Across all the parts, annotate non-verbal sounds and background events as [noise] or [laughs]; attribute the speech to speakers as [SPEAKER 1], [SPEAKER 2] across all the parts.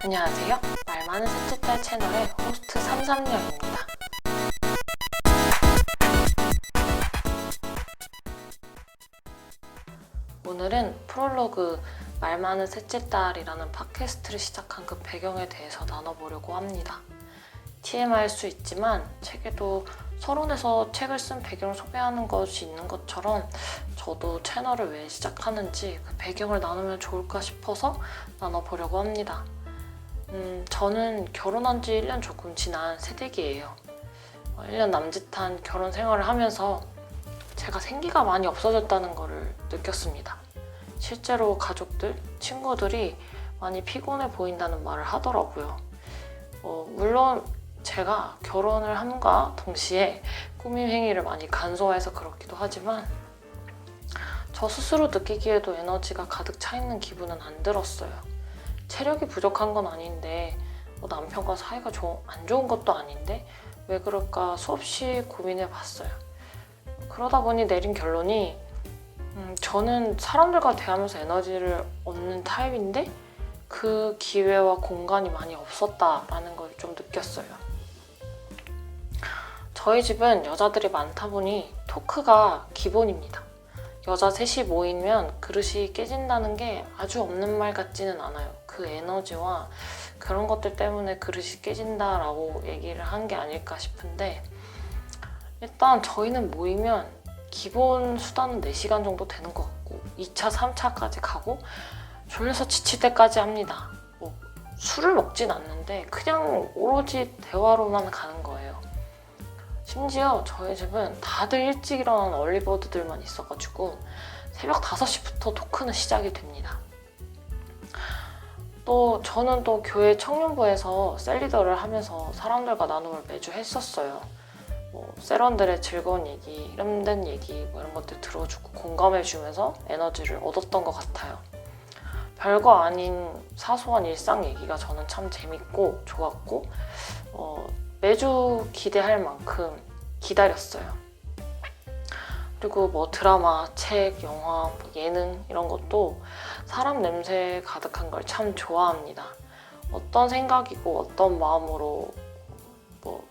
[SPEAKER 1] 안녕하세요. 말 많은 셋째 딸 채널의 호스트 33년입니다. 오늘은 프롤로그 말 많은 셋째 딸이라는 팟캐스트를 시작한 그 배경에 대해서 나눠보려고 합니다. TMI일 수 있지만 책에도 서론에서 책을 쓴 배경을 소개하는 것이 있는 것처럼 저도 채널을 왜 시작하는지 그 배경을 나누면 좋을까 싶어서 나눠보려고 합니다. 음, 저는 결혼한 지 1년 조금 지난 새댁이에요. 어, 1년 남짓한 결혼 생활을 하면서 제가 생기가 많이 없어졌다는 것을 느꼈습니다. 실제로 가족들, 친구들이 많이 피곤해 보인다는 말을 하더라고요. 어, 물론 제가 결혼을 함과 동시에 꾸밈 행위를 많이 간소화해서 그렇기도 하지만 저 스스로 느끼기에도 에너지가 가득 차 있는 기분은 안 들었어요. 체력이 부족한 건 아닌데 뭐 남편과 사이가 조- 안 좋은 것도 아닌데 왜 그럴까 수없이 고민해 봤어요. 그러다 보니 내린 결론이 음, 저는 사람들과 대하면서 에너지를 얻는 타입인데 그 기회와 공간이 많이 없었다라는 걸 좀 느꼈어요. 저희 집은 여자들이 많다 보니 토크가 기본입니다. 여자 셋이 모이면 그릇이 깨진다는 게 아주 없는 말 같지는 않아요. 그 에너지와 그런 것들 때문에 그릇이 깨진다라고 얘기를 한 게 아닐까 싶은데 일단 저희는 모이면 기본 수단은 4시간 정도 되는 것 같고 2차, 3차까지 가고 졸려서 지칠 때까지 합니다. 뭐 술을 먹진 않는데 그냥 오로지 대화로만 가는 거예요. 심지어 저희 집은 다들 일찍 일어나는 얼리버드들만 있어가지고 새벽 5시부터 토크는 시작이 됩니다. 또 저는 또 교회 청년부에서 셀리더를 하면서 사람들과 나눔을 매주 했었어요. 뭐 세런들의 즐거운 얘기, 힘든 얘기 뭐 이런 것들 들어주고 공감해주면서 에너지를 얻었던 것 같아요. 별거 아닌 사소한 일상 얘기가 저는 참 재밌고 좋았고 어, 매주 기대할 만큼 기다렸어요. 그리고 뭐 드라마, 책, 영화, 뭐 예능 이런 것도 사람 냄새 가득한 걸 참 좋아합니다. 어떤 생각이고 어떤 마음으로 뭐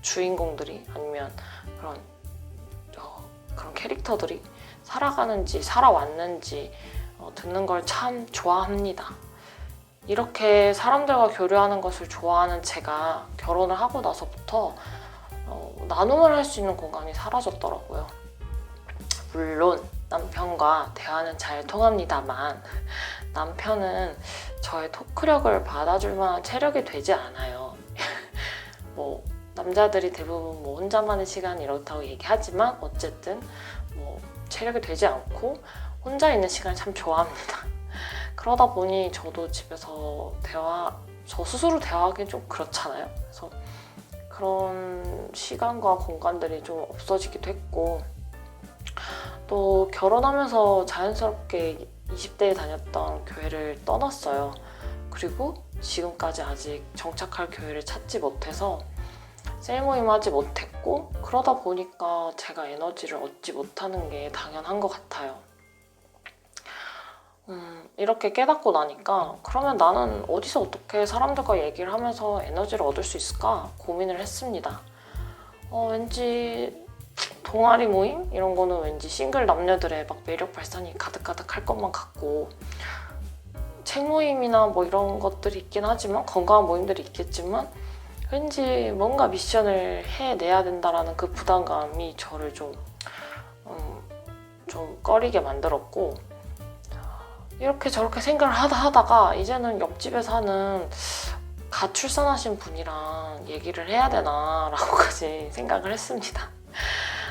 [SPEAKER 1] 주인공들이 아니면 그런 어, 그런 캐릭터들이 살아가는지 살아왔는지 어, 듣는 걸 참 좋아합니다. 이렇게 사람들과 교류하는 것을 좋아하는 제가 결혼을 하고 나서부터 어, 나눔을 할 수 있는 공간이 사라졌더라고요. 물론 남편과 대화는 잘 통합니다만 남편은 저의 토크력을 받아줄 만한 체력이 되지 않아요. [laughs] 뭐 남자들이 대부분 뭐 혼자만의 시간 이렇다고 얘기하지만 어쨌든 뭐 체력이 되지 않고 혼자 있는 시간을 참 좋아합니다. 그러다 보니 저도 집에서 대화 저 스스로 대화하기는 좀 그렇잖아요. 그래서 그런 시간과 공간들이 좀 없어지기도 했고 또 결혼하면서 자연스럽게 20대에 다녔던 교회를 떠났어요. 그리고 지금까지 아직 정착할 교회를 찾지 못해서 셀 모임 하지 못했고 그러다 보니까 제가 에너지를 얻지 못하는 게 당연한 것 같아요. 음, 이렇게 깨닫고 나니까 그러면 나는 어디서 어떻게 사람들과 얘기를 하면서 에너지를 얻을 수 있을까 고민을 했습니다. 어, 왠지 동아리 모임 이런 거는 왠지 싱글 남녀들의 막 매력 발산이 가득가득 할 것만 같고 책 모임이나 뭐 이런 것들이 있긴 하지만 건강한 모임들이 있겠지만 왠지 뭔가 미션을 해내야 된다라는 그 부담감이 저를 좀, 음, 좀 꺼리게 만들었고 이렇게 저렇게 생각을 하다 하다가 이제는 옆집에 사는 갓 출산하신 분이랑 얘기를 해야 되나라고까지 [laughs] 생각을 했습니다.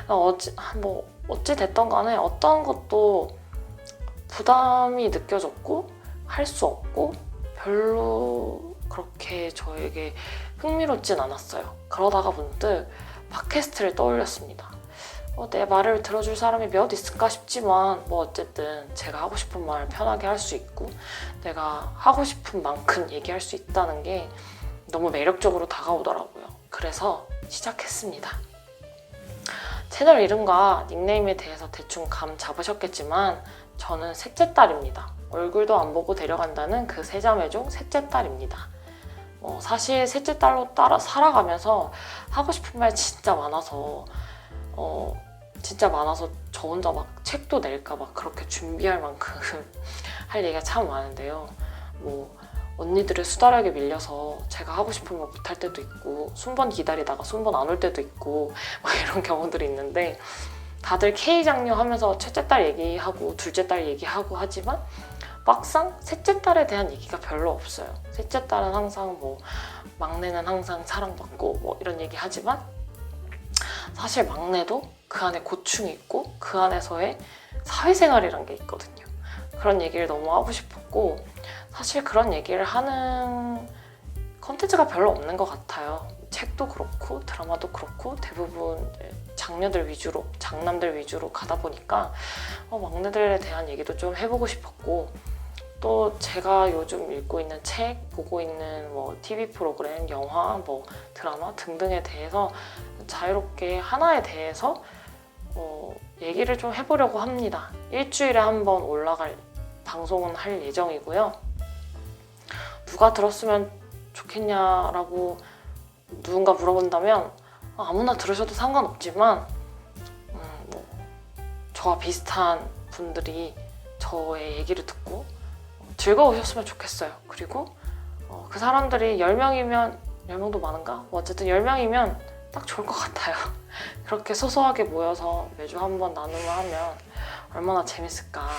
[SPEAKER 1] 어찌 뭐 어찌 됐던 간에 어떤 것도 부담이 느껴졌고 할 수 없고 별로 그렇게 저에게 흥미롭진 않았어요. 그러다가 문득 팟캐스트를 떠올렸습니다. 어, 내 말을 들어줄 사람이 몇 있을까 싶지만 뭐 어쨌든 제가 하고 싶은 말 편하게 할 수 있고 내가 하고 싶은 만큼 얘기할 수 있다는 게 너무 매력적으로 다가오더라고요. 그래서 시작했습니다. 채널 이름과 닉네임에 대해서 대충 감 잡으셨겠지만 저는 셋째 딸입니다. 얼굴도 안 보고 데려간다는 그 세 자매 중 셋째 딸입니다. 어, 사실 셋째 딸로 따라 살아가면서 하고 싶은 말 진짜 많아서 어, 진짜 많아서 저 혼자 막 책도 낼까 막 그렇게 준비할 만큼 [laughs] 할 얘기가 참 많은데요. 뭐 언니들의 수다락에 밀려서 제가 하고 싶은 말 못할 때도 있고 순번 기다리다가 순번 안 올 때도 있고 [laughs] 막 이런 경우들이 있는데 다들 K 장녀 하면서 첫째 딸 얘기하고 둘째 딸 얘기하고 하지만 막상 셋째 딸에 대한 얘기가 별로 없어요. 셋째 딸은 항상 뭐 막내는 항상 사랑받고 뭐 이런 얘기 하지만 사실 막내도 그 안에 고충이 있고 그 안에서의 사회생활이란 게 있거든요. 그런 얘기를 너무 하고 싶었고 사실 그런 얘기를 하는 컨텐츠가 별로 없는 것 같아요. 책도 그렇고 드라마도 그렇고 대부분 장녀들 위주로 장남들 위주로 가다 보니까 어, 막내들에 대한 얘기도 좀 해보고 싶었고 또 제가 요즘 읽고 있는 책, 보고 있는 뭐 TV 프로그램, 영화, 뭐 드라마 등등에 대해서 자유롭게 하나에 대해서 어, 얘기를 좀 해보려고 합니다. 일주일에 한 번 올라갈 방송은 할 예정이고요. 누가 들었으면 좋겠냐라고 누군가 물어본다면 아, 아무나 들으셔도 상관없지만 음, 뭐 저와 비슷한 분들이 저의 얘기를 듣고 즐거우셨으면 좋겠어요. 그리고 어, 그 사람들이 10명이면 10명도 많은가? 뭐 어쨌든 10명이면 딱 좋을 것 같아요. [laughs] 그렇게 소소하게 모여서 매주 한번 나눔을 하면 얼마나 재밌을까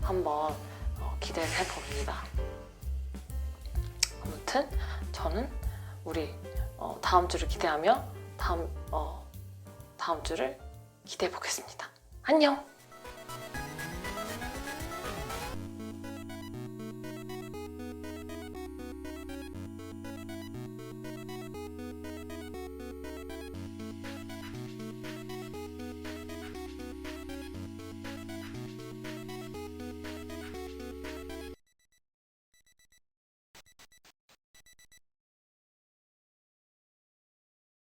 [SPEAKER 1] 한번 어, 기대를 해봅니다. 아무튼 저는 우리 어, 다음 주를 기대하며 다음 어, 다음 주를 기대해 보겠습니다. 안녕.